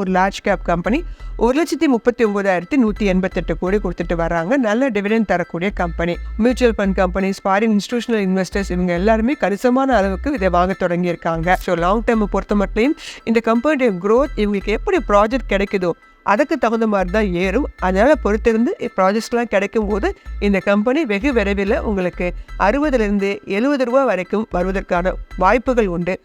ஒரு large cap company ஒரு லட்சத்தி முப்பத்தி ஒன்பதாயிரத்தி நூற்றி எண்பத்தெட்டு கோடி கொடுத்துட்டு வராங்க நல்ல டிவிடன் தரக்கூடிய company mutual fund companies foreign institutional investors இவங்க எல்லாருமே கணிசமான அளவுக்கு இதை வாங்க தொடங்கியிருக்காங்க. ஸோ லாங் டேர்ம் பொறுத்த மட்டும் இந்த கம்பெனியுடைய க்ரோத் இவங்களுக்கு எப்படி ப்ராஜெக்ட் கிடைக்குதோ அதுக்கு தகுந்த மாதிரி தான் ஏறும். அதனால் பொறுத்திருந்து ப்ராஜெக்ட்ஸ்லாம் கிடைக்கும் போது இந்த கம்பெனி வெகு விரைவில் உங்களுக்கு அறுபதுலேருந்து எழுபது ரூபா வரைக்கும் வருவதற்கான வாய்ப்புகள் உண்டு.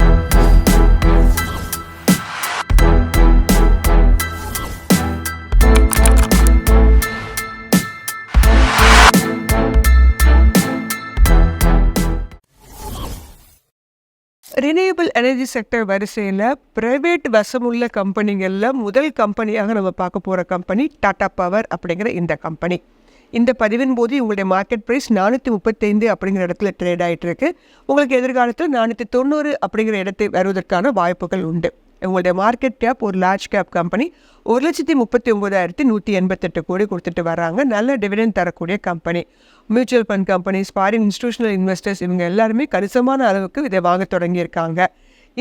ரினியூபிள் எனர்ஜி செக்டர் வரிசையில் பிரைவேட் வசமுள்ள கம்பெனிகளில் முதல் கம்பெனியாக நம்ம பார்க்க போகிற கம்பெனி டாடா பவர் அப்படிங்கிற இந்த கம்பெனி. இந்த பதிவின் போது உங்களுடைய மார்க்கெட் ப்ரைஸ் நானூற்றி முப்பத்தைந்து அப்படிங்கிற இடத்துல ட்ரேட் ஆகிட்டு இருக்கு. உங்களுக்கு எதிர்காலத்தில் நானூற்றி தொண்ணூறு அப்படிங்கிற இடத்தை வருவதற்கான வாய்ப்புகள் உண்டு. உங்களுடைய மார்க்கெட் கேப் ஒரு லார்ஜ் கேப் கம்பெனி ஒரு லட்சத்தி முப்பத்தி ஒம்பதாயிரத்தி நூற்றி எண்பத்தெட்டு கோடி கொடுத்துட்டு வராங்க. நல்ல டிவிடெண்ட் தரக்கூடிய company mutual fund companies foreign institutional investors இவங்க எல்லாருமே கணிசமான அளவுக்கு இதை வாங்க தொடங்கியிருக்காங்க.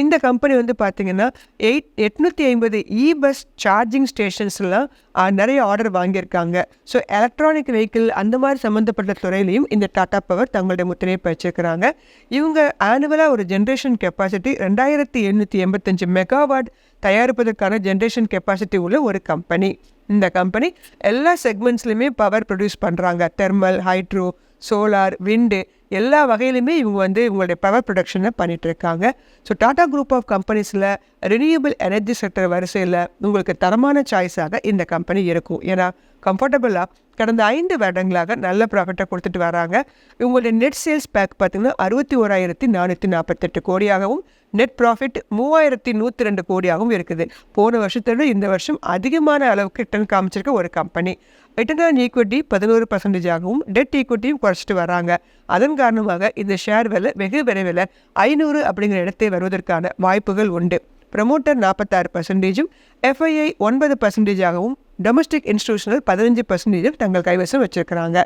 இந்த கம்பெனி வந்து பார்த்தீங்கன்னா எயிட் எட்நூற்றி ஐம்பது இ பஸ் சார்ஜிங் ஸ்டேஷன்ஸ்லாம் நிறைய ஆர்டர் வாங்கியிருக்காங்க. ஸோ எலக்ட்ரானிக் வெஹிக்கிள் அந்த மாதிரி சம்மந்தப்பட்ட துறையிலையும் இந்த டாடா பவர் தங்களுடைய முத்திரையை பயிற்சிருக்கிறாங்க இவங்க ஆனுவலாக ஒரு ஜென்ரேஷன் கெப்பாசிட்டி ரெண்டாயிரத்தி எண்ணூற்றி எண்பத்தஞ்சு மெகாவாட் தயாரிப்பதற்கான ஜென்ரேஷன் கெப்பாசிட்டி உள்ள ஒரு கம்பெனி. இந்த கம்பெனி எல்லா செக்மெண்ட்ஸ்லையுமே பவர் ப்ரொடியூஸ் பண்ணுறாங்க தெர்மல் ஹைட்ரோ சோலார் விண்டு எல்லா வகையிலுமே இவங்க வந்து இவங்களுடைய பவர் ப்ரொடக்ஷனை பண்ணிகிட்டு இருக்காங்க ஸோ டாடா குரூப் ஆஃப் கம்பெனிஸில் ரினியூபிள் எனர்ஜி செக்டர் வரிசையில் உங்களுக்கு தரமான சாய்ஸாக இந்த கம்பெனி இருக்கும். ஏன்னா கம்ஃபர்டபுளாக கடந்த ஐந்து வருடங்களாக நல்ல ப்ராஃபிட்டை கொடுத்துட்டு வராங்க. இவங்களுடைய நெட் சேல்ஸ் பேக் பார்த்திங்கன்னா அறுபத்தி ஓராயிரத்தி நானூற்றி நாற்பத்தெட்டு கோடியாகவும் நெட் ப்ராஃபிட் மூவாயிரத்தி நூற்றி ரெண்டு கோடியாகவும் இருக்குது. போன வருஷத்தோடு இந்த வருஷம் அதிகமான அளவுக்கு ரிட்டர்ன் காமிச்சிருக்க ஒரு கம்பெனி ரிட்டர்ன் ஆன் ஈக்விட்டி பதினோரு பர்சன்டேஜாகவும் டெட் ஈக்விட்டியும் குறைச்சிட்டு வராங்க. அதன் காரணமாக இந்த ஷேர் விலை வெகு விரைவில் ஐநூறு அப்படிங்கிற இடத்தை வருவதற்கான வாய்ப்புகள் உண்டு. ப்ரமோட்டர் நாற்பத்தாறு பர்சன்டேஜும் எஃப்ஐஐ ஒன்பது பர்சன்டேஜாகவும் டொமஸ்டிக் இன்ஸ்டிடியூஷனல் பதினஞ்சு பர்சன்டேஜும் தங்கள் கைவசம் வச்சிருக்கிறாங்க.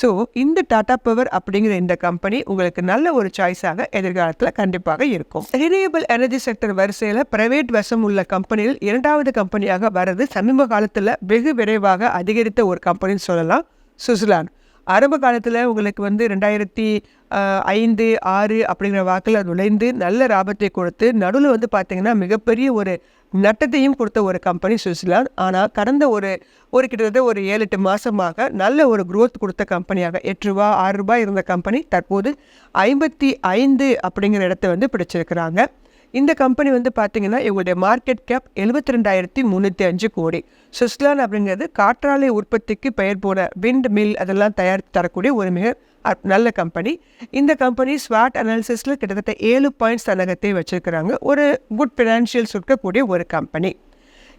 ஸோ இந்த டாடா பவர் அப்படிங்கிற இந்த கம்பெனி உங்களுக்கு நல்ல ஒரு சாய்ஸாக எதிர்காலத்தில் கண்டிப்பாக இருக்கும். ரினியபிள் எனர்ஜி செக்டர் வரிசையில் பிரைவேட் வசம் உள்ள கம்பெனியில் இரண்டாவது கம்பெனியாக வர்றது சமீப காலத்தில் வெகு விரைவாக அதிகரித்த ஒரு கம்பெனின்னு சொல்லலாம். சுவிட்சர்லாந்து ஆரம்ப காலத்தில் உங்களுக்கு வந்து ரெண்டாயிரத்தி ஐந்து ஆறு அப்படிங்கிற வாக்கில் நுழைந்து நல்ல லாபத்தை கொடுத்து நடுவில் வந்து பார்த்திங்கன்னா மிகப்பெரிய ஒரு நட்டத்தையும் கொடுத்த ஒரு கம்பெனி சுவிட்சர்லாந்து ஆனால் கடந்த ஒரு ஒரு கிட்டத்தட்ட ஒரு ஏழு எட்டு மாதமாக நல்ல ஒரு குரோத் கொடுத்த கம்பெனியாக எட்டு ரூபா ஆறு ரூபாய் இருந்த கம்பெனி தற்போது ஐம்பத்தி ஐந்து அப்படிங்கிற இடத்த வந்து பிடிச்சிருக்கிறாங்க. இந்த கம்பெனி வந்து பார்த்திங்கன்னா இவங்களுடைய மார்க்கெட் கேப் எழுபத்தி ரெண்டாயிரத்தி முந்நூற்றி அஞ்சு கோடி. சுவிட்சர்லாந்து அப்படிங்கிறது காற்றாலை உற்பத்திக்கு பெயர் போன விண்ட் மில் அதெல்லாம் தயாரித்து தரக்கூடிய ஒரு மிக நல்ல கம்பெனி இந்த கம்பெனி ஸ்வாட் அனாலிசிஸில் கிட்டத்தட்ட ஏழு பாயிண்ட்ஸ் தன்னகத்தை வச்சுருக்கிறாங்க. ஒரு குட் ஃபினான்ஷியல்ஸ் இருக்கக்கூடிய ஒரு கம்பெனி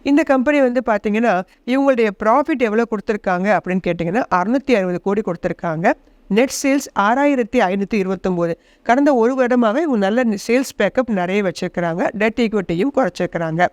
இந்த கம்பெனி வந்து பார்த்தீங்கன்னா இவங்களுடைய ப்ராஃபிட் எவ்வளோ கொடுத்துருக்காங்க அப்படின்னு கேட்டிங்கன்னா அறுநூத்தி அறுபது கோடி கொடுத்துருக்காங்க. நெட் சேல்ஸ் ஆறாயிரத்தி ஐநூற்றி இருபத்தொம்போது. கடந்த ஒரு வருடமாக இவங்க நல்ல சேல்ஸ் பேக்கப் நிறைய வச்சுருக்கிறாங்க. டெட் ஈக்விட்டியும் குறைச்சிருக்கிறாங்க.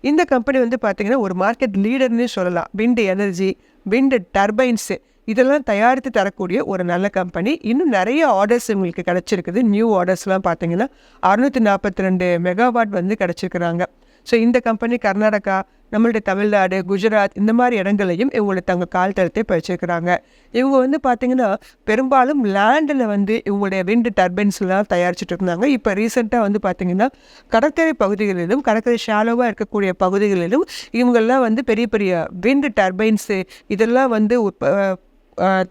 இந்த கம்பெனி வந்து பார்த்திங்கன்னா ஒரு மார்க்கெட் லீடர்னு சொல்லலாம். விண்டு எனர்ஜி விண்டு டர்பைன்ஸு இதெல்லாம் தயாரித்து தரக்கூடிய ஒரு நல்ல கம்பெனி இன்னும் நிறைய ஆர்டர்ஸ் உங்களுக்கு கிடச்சிருக்குது. நியூ ஆர்டர்ஸ்லாம் பார்த்தீங்கன்னா அறுநூற்றி நாற்பத்தி ரெண்டு மெகாவாட் வந்து கிடச்சிருக்கிறாங்க. ஸோ இந்த கம்பெனி கர்நாடகா நம்மளுடைய தமிழ்நாடு குஜராத் இந்த மாதிரி இடங்களையும் இவங்களை தங்க கால் தளத்தை பயிற்சிருக்கிறாங்க இவங்க வந்து பார்த்தீங்கன்னா பெரும்பாலும் லேண்டில் வந்து இவங்களுடைய விண்டு டர்பைன்ஸ்லாம் தயாரிச்சுட்டு இருந்தாங்க. இப்போ ரீசெண்டாக வந்து பார்த்தீங்கன்னா கடற்கரை பகுதிகளிலும் கடற்கரை ஷாலோவாக இருக்கக்கூடிய பகுதிகளிலும் இவங்கெல்லாம் வந்து பெரிய பெரிய விண்டு டர்பைன்ஸு இதெல்லாம் வந்து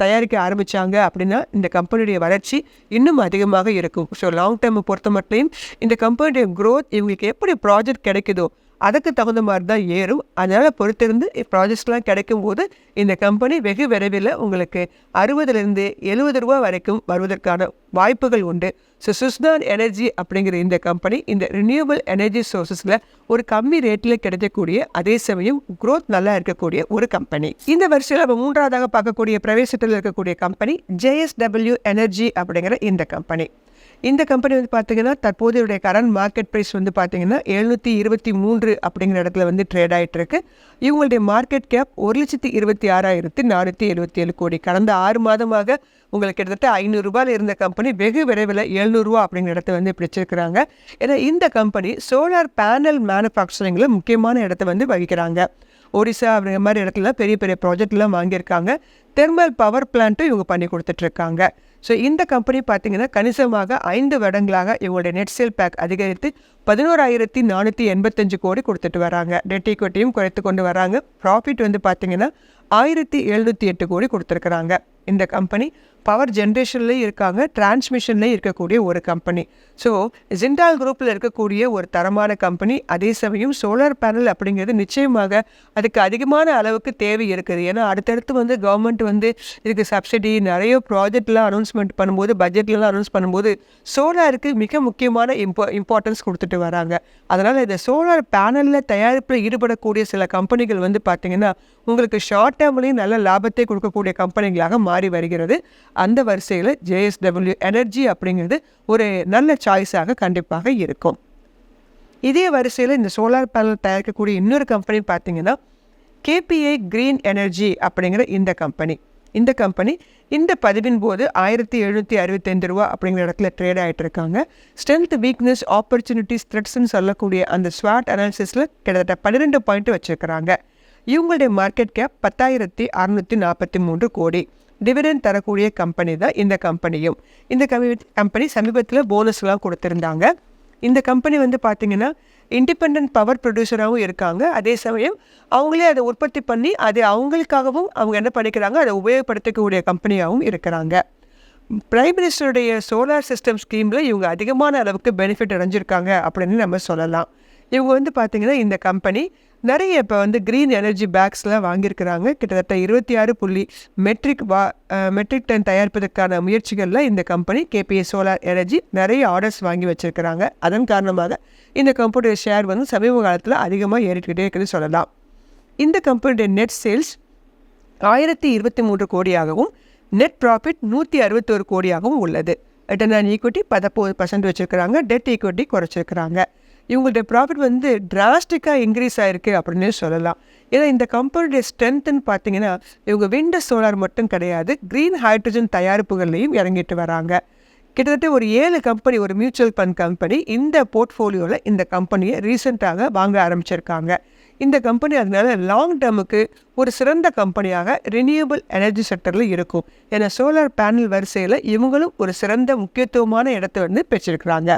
தயாரிக்க ஆரம்பித்தாங்க அப்படின்னா இந்த கம்பெனியுடைய வளர்ச்சி இன்னும் அதிகமாக இருக்கும். ஸோ லாங் டேர்மை பொறுத்த மட்டும் இந்த கம்பெனியுடைய க்ரோத் இவங்களுக்கு எப்படி ப்ராஜெக்ட் கிடைக்குதோ அதுக்கு தகுந்த மாதிரி தான் ஏறும். அதனால் பொறுத்திருந்து ப்ராஜெக்ட்ஸ்லாம் கிடைக்கும் போது இந்த கம்பெனி வெகு விரைவில் உங்களுக்கு அறுபதுலேருந்து எழுபது ரூபா வரைக்கும் வருவதற்கான வாய்ப்புகள் உண்டு. ஸோ சுஸ்தான் எனர்ஜி அப்படிங்கிற இந்த கம்பெனி இந்த ரினியூவல் எனர்ஜி சோர்சஸில் ஒரு கம்மி ரேட்டில் கிடைக்கக்கூடிய அதே சமயம் க்ரோத் நல்லா இருக்கக்கூடிய ஒரு கம்பெனி இந்த வருஷத்தில் நம்ம மூன்றாவதாக பார்க்கக்கூடிய பிரவேசத்தில் இருக்கக்கூடிய கம்பெனி ஜேஎஸ்டபிள்யூ எனர்ஜி அப்படிங்கிற இந்த கம்பெனி இந்த கம்பெனி வந்து பார்த்தீங்கன்னா தற்போதைய கரண்ட் மார்க்கெட் ப்ரைஸ் வந்து பார்த்தீங்கன்னா எழுநூற்றி இருபத்தி மூன்று அப்படிங்கிற இடத்துல வந்து ட்ரேட் ஆகிட்டு இருக்கு இவங்களுடைய மார்க்கெட் கேப் ஒரு லட்சத்தி இருபத்தி ஆறாயிரத்தி நானூற்றி எழுபத்தி ஏழு கோடி. கடந்த ஆறு மாதமாக உங்களுக்கு கிட்டத்தட்ட ஐநூறுரூபாயில் இருந்த கம்பெனி வெகு விரைவில் எழுநூறுவா அப்படிங்கிற இடத்த வந்து பிடிச்சிருக்கிறாங்க. ஏன்னா இந்த கம்பெனி சோலார் பேனல் மேனுஃபேக்சரிங்கில் முக்கியமான இடத்த வந்து வகிக்கிறாங்க. ஒடிசா அப்படிங்கிற மாதிரி இடத்துல பெரிய பெரிய ப்ராஜெக்ட்லாம் வாங்கியிருக்காங்க. தெர்மல் பவர் பிளான்ட்டும் இவங்க பண்ணி கொடுத்துட்ருக்காங்க. ஸோ இந்த கம்பெனி பார்த்தீங்கன்னா கணிசமாக ஐந்து வருடங்களாக இவங்களுடைய நெட் சேல் பேக் அதிகரித்து பதினோராயிரத்தி நானூற்றி எண்பத்தஞ்சு கோடி கொடுத்துட்டு வராங்க. டெட் ஈக்விட்டியும் குறைத்து கொண்டு வராங்க. ப்ராஃபிட் வந்து பார்த்தீங்கன்னா ஆயிரத்தி எழுநூற்றி எட்டு கோடி கொடுத்துருக்குறாங்க. இந்த கம்பெனி பவர் ஜென்ரேஷன்லேயும் இருக்காங்க டிரான்ஸ்மிஷன்லேயும் இருக்கக்கூடிய ஒரு கம்பெனி ஸோ ஜிண்டால் குரூப்பில் இருக்கக்கூடிய ஒரு தரமான கம்பெனி அதே சமயம் சோலார் பேனல் அப்படிங்கிறது நிச்சயமாக அதுக்கு அதிகமான அளவுக்கு தேவை இருக்குது. ஏன்னா அடுத்தடுத்து வந்து கவர்மெண்ட் வந்து இதுக்கு சப்சிடி நிறைய ப்ராஜெக்ட்லாம் அனௌன்ஸ்மெண்ட் பண்ணும்போது பட்ஜெட்லாம் அனௌன்ஸ் பண்ணும்போது சோலாருக்கு மிக முக்கியமான இம்போ இம்பார்ட்டன்ஸ் கொடுத்துட்டு வராங்க. அதனால் இந்த சோலார் பேனலில் தயாரிப்பில் ஈடுபடக்கூடிய சில கம்பெனிகள் வந்து பார்த்திங்கன்னா உங்களுக்கு ஷார்ட் டேர்ம்லேயும் நல்ல லாபத்தை கொடுக்கக்கூடிய கம்பெனிகளாக மாறி வருகிறது. அந்த வரிசையில் ஜேஎஸ்டபிள்யூ எனர்ஜி அப்படிங்கிறது ஒரு நல்ல சாய்ஸாக கண்டிப்பாக இருக்கும். இதே வரிசையில் இந்த சோலார் பேனல் தயாரிக்கக்கூடிய இன்னொரு கம்பெனி பார்த்தீங்கன்னா கேபிஐ க்ரீன் எனர்ஜி அப்படிங்கிற இந்த கம்பெனி இந்த கம்பெனி இந்த பதிவின் போது ஆயிரத்தி எழுநூற்றி அறுபத்தைந்து ரூபா அப்படிங்கிற இடத்துல ட்ரேட் ஆகிட்டு இருக்காங்க. ஸ்ட்ரென்த் வீக்னஸ் ஆப்பர்ச்சுனிட்டிஸ் த்ரெட்ஸ்ன்னு சொல்லக்கூடிய அந்த ஸ்வாட் அனாலிசிஸில் கிட்டத்தட்ட பன்னிரெண்டு பாயிண்ட் வச்சுருக்கிறாங்க. இவங்களுடைய மார்க்கெட் கேப் பத்தாயிரத்தி அறுநூற்றி நாற்பத்தி மூன்று கோடி. டிவிடன் தரக்கூடிய கம்பெனி தான் இந்த கம்பெனியும் இந்த கம்பெனி கம்பெனி சமீபத்தில் போனஸ்லாம் கொடுத்துருந்தாங்க. இந்த கம்பெனி வந்து பார்த்திங்கன்னா இண்டிபெண்ட் பவர் ப்ரொடியூசராகவும் இருக்காங்க. அதே சமயம் அவங்களே அதை உற்பத்தி பண்ணி அதை அவங்களுக்காகவும் அவங்க என்ன பண்ணிக்கிறாங்க அதை உபயோகப்படுத்தக்கூடிய கம்பெனியாகவும் இருக்கிறாங்க. பிரைம் மினிஸ்டருடைய சோலார் சிஸ்டம் ஸ்கீமில் இவங்க அதிகமான அளவுக்கு பெனிஃபிட் அடைஞ்சிருக்காங்க அப்படின்னு நம்ம சொல்லலாம். இவங்க வந்து பார்த்திங்கன்னா இந்த கம்பெனி நிறைய இப்போ வந்து க்ரீன் எனர்ஜி பேக்ஸ்லாம் வாங்கியிருக்கிறாங்க. கிட்டத்தட்ட இருபத்தி ஆறு புள்ளி மெட்ரிக் வா மெட்ரிக் டன் தயாரிப்பதற்கான முயற்சிகளில் இந்த கம்பெனி கேபிஏ சோலார் எனர்ஜி நிறைய ஆர்டர்ஸ் வாங்கி வச்சுருக்கிறாங்க. அதன் காரணமாக இந்த கம்பெனியோட ஷேர் வந்து சமீப காலத்தில் அதிகமாக ஏறிக்கிட்டே இருக்குன்னு சொல்லலாம். இந்த கம்பெனியுடைய நெட் சேல்ஸ் ஆயிரத்தி இருபத்தி மூன்று கோடியாகவும் நெட் ப்ராஃபிட் நூற்றி அறுபத்தோரு கோடியாகவும் உள்ளது. ரிட்டர்ன் ஆன் ஈக்விட்டி பதப்போது பர்சன்ட் வச்சுருக்கிறாங்க. டெட் ஈக்விட்டி குறைச்சிருக்கிறாங்க. இவங்களுடைய ப்ராஃபிட் வந்து டிராஸ்டிக்காக இன்க்ரீஸ் ஆகிருக்கு அப்படின்னு சொல்லலாம். ஏன்னா இந்த கம்பெனியுடைய ஸ்ட்ரென்த்துன்னு பார்த்தீங்கன்னா இவங்க விண்ட சோலார் மட்டும் கிடையாது க்ரீன் ஹைட்ரஜன் தயாரிப்புகள்லையும் இறங்கிட்டு வராங்க. கிட்டத்தட்ட ஒரு ஏழு கம்பெனி ஒரு மியூச்சுவல் ஃபண்ட் கம்பெனி இந்த போர்ட்ஃபோலியோவில் இந்த கம்பெனியை ரீசெண்டாக வாங்க ஆரம்பிச்சிருக்காங்க. இந்த கம்பெனி அதனால லாங் டேர்முக்கு ஒரு சிறந்த கம்பெனியாக ரினியூவபிள் எனர்ஜி செக்டரில் இருக்கும். ஏன்னா சோலார் பேனல் வரிசையில் இவங்களும் ஒரு சிறந்த முக்கியத்துவமான இடத்தை வந்து பெற்றிருக்கிறாங்க.